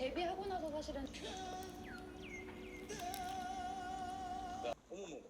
데뷔하고 나서 사실은 어머머.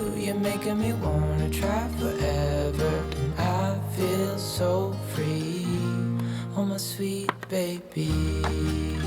you're making me wanna try forever. And I feel so free, oh my sweet baby.